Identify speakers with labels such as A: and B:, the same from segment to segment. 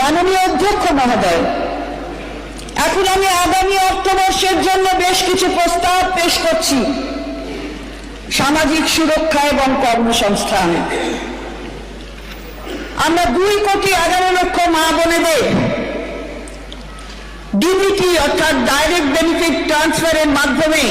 A: মাননীয় অধ্যক্ষ মহোদয়, এখন আমি আগামী অর্থবর্ষের জন্য বেশ কিছু প্রস্তাব পেশ করছি। সামাজিক সুরক্ষা এবং কর্মসংস্থান। আমরা দুই কোটি এগারো লক্ষ মা বোনেদের ডিবিটি অর্থাৎ ডাইরেক্ট বেনিফিট ট্রান্সফারের মাধ্যমে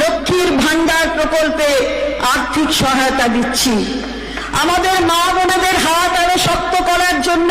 A: লক্ষ্মীর ভান্ডার প্রকল্পে আর্থিক সহায়তা দিচ্ছি। আমাদের মা বোনেদের হাত আরও শক্ত করার জন্য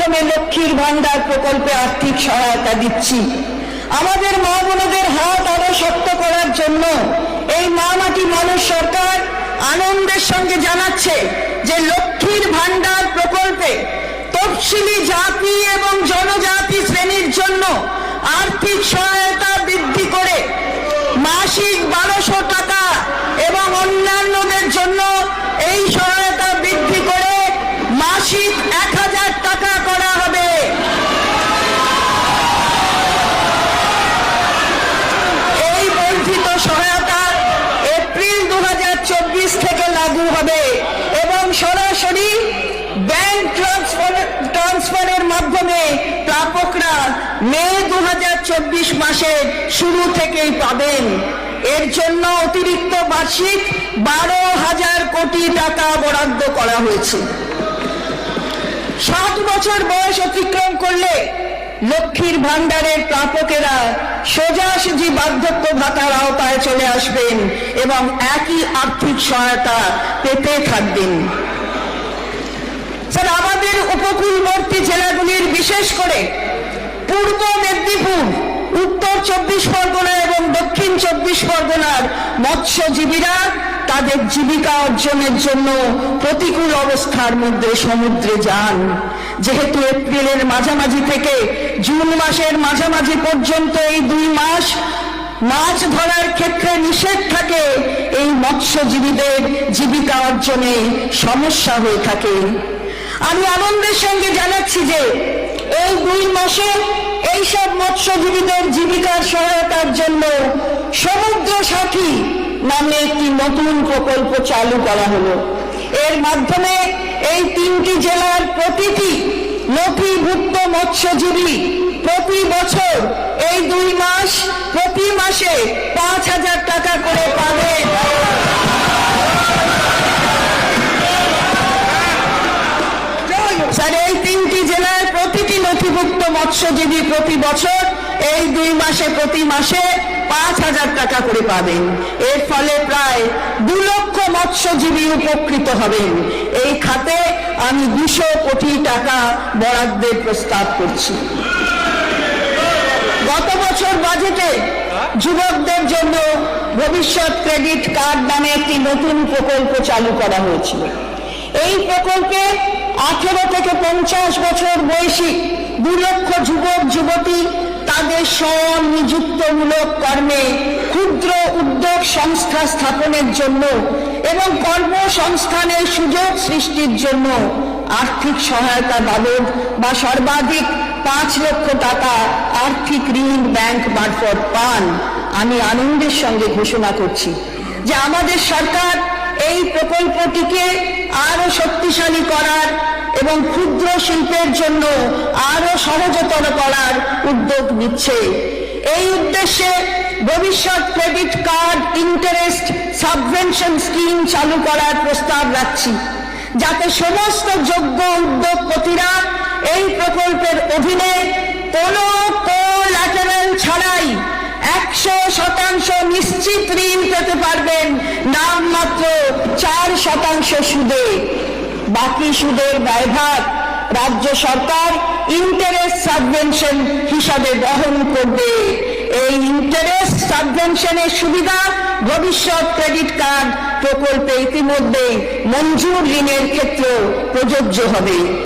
A: মাধ্যমে লক্ষ্মীর ভান্ডার প্রকল্পে আর্থিক সহায়তা দিচ্ছি। আমাদের মা বোনদের হাত আরও শক্ত করার জন্য এই মা মাটি মানুষ সরকার আনন্দের সঙ্গে জানাচ্ছে যে লক্ষ্মীর ভান্ডার প্রকল্পে তফসিলি জাতি এবং জনজাতি শ্রেণির জন্য আর্থিক সহায়তা বৃদ্ধি করে মাসিক বারোশো টাকা এবং অন্যান্যদের জন্য এই সহায়তা বৃদ্ধি করে মাসিক এক হাজার টাকা করা হবে এই বর্ধিত সহায়তা এপ্রিল দু থেকে লাগু হবে এবং সরাসরি ব্যাংক ট্রান্সফার ট্রান্সফারের মাধ্যমে প্রাপকরা মে দু মাসের শুরু থেকেই পাবেন। এর জন্য অতিরিক্ত বার্ষিক বারো হাজার কোটি টাকা বরাদ্দ করা হয়েছে। ষাট বছর বয়স অতিক্রম করলে লক্ষ্মীর ভান্ডারের প্রাপকেরা সোজাসুজি বার্ধক্য ভাতার আওতায় চলে আসবেন এবং একই আর্থিক সহায়তা পেতে থাকবেন। স্যার, আমাদের উপকূলবর্তী জেলাগুলির বিশেষ করে পূর্ব মেদিনীপুর, উত্তর চব্বিশ পরগনা এবং দক্ষিণ চব্বিশ পরগনার মৎস্যজীবীরা তাদের জীবিকা অর্জনের জন্য প্রতিকূল অবস্থার মধ্যে সমুদ্রে যান। যেহেতু এপ্রিলের মাঝামাঝি থেকে জুন মাসের মাঝামাঝি পর্যন্ত এই দুই মাস মাছ ধরার ক্ষেত্রে নিষেধ থাকে, এই মৎস্যজীবীদের জীবিকা অর্জনে সমস্যা হয়ে থাকে। আমি আনন্দের সঙ্গে জানাচ্ছি যে এই দুই মাসে এইসব মৎস্যজীবীদের জীবিকার সহায়তার জন্য সমুদ্র সাথী নামে একটি নতুন প্রকল্প চালু করা হলো। এর মাধ্যমে এই তিনটি জেলার প্রতিটি নথিভুক্ত মৎস্যজীবী প্রতি বছর এই দুই মাস, প্রতি মাসে পাঁচ হাজার টাকা করে পাবে। নথিভুক্ত মৎস্যজীবী প্রতি বছর এই দুই মাসে, প্রতি মাসে পাঁচ হাজার টাকা করে পাবেন। এর ফলে প্রায় দু লক্ষ মৎস্যজীবী উপকৃত হবেন। এই খাতে আমি দুশো কোটি টাকা বরাদ্দের প্রস্তাব করছি। গত বছর বাজেটে যুবকদের জন্য ভবিষ্যৎ ক্রেডিট কার্ড নামে একটি নতুন প্রকল্প চালু করা হয়েছিল। এই প্রকল্পে আঠেরো থেকে পঞ্চাশ বছর বয়সী দু লক্ষ যুবক, যুবতী তাদের স্বনিযুক্তমূলক কর্মে ক্ষুদ্র উদ্যোগ সংস্থা স্থাপনের জন্য এবং কর্মসংস্থানের সুযোগ সৃষ্টির জন্য আর্থিক সহায়তা বাবদ বা সর্বাধিক পাঁচ লক্ষ টাকা আর্থিক ঋণ ব্যাংক মারফত পান। আমি আনন্দের সঙ্গে ঘোষণা করছি যে আমাদের সরকার এই প্রকল্পটিকে আরও শক্তিশালী করার এবং ক্ষুদ্র শিল্পের জন্য আরও সহজতর করার উদ্যোগ নিচ্ছে। এই উদ্দেশ্যে ভবিষ্যৎ credit card interest subvention scheme চালু করার প্রস্তাব রাখছি। যাতে সমস্ত যোগ্য উদ্যোগপতিরা এই প্রকল্পের অধীনে কোনো কোল্যাটারাল ছাড়াই একশো শতাংশ নিশ্চিত ঋণ পেতে পারবেন। নামমাত্র চার শতাংশ সুদে। বাকি সুদের ব্যয়ভার রাজ্য সরকার ইন্টারেস্ট সাবভেনশন হিসাবে বহন করবে। এই ইন্টারেস্ট সাবভেনশনের সুবিধা ভবিষ্যৎ ক্রেডিট কার্ড প্রকল্পে ইতিমধ্যে মঞ্জুর ঋণের ক্ষেত্রেও প্রযোজ্য হবে।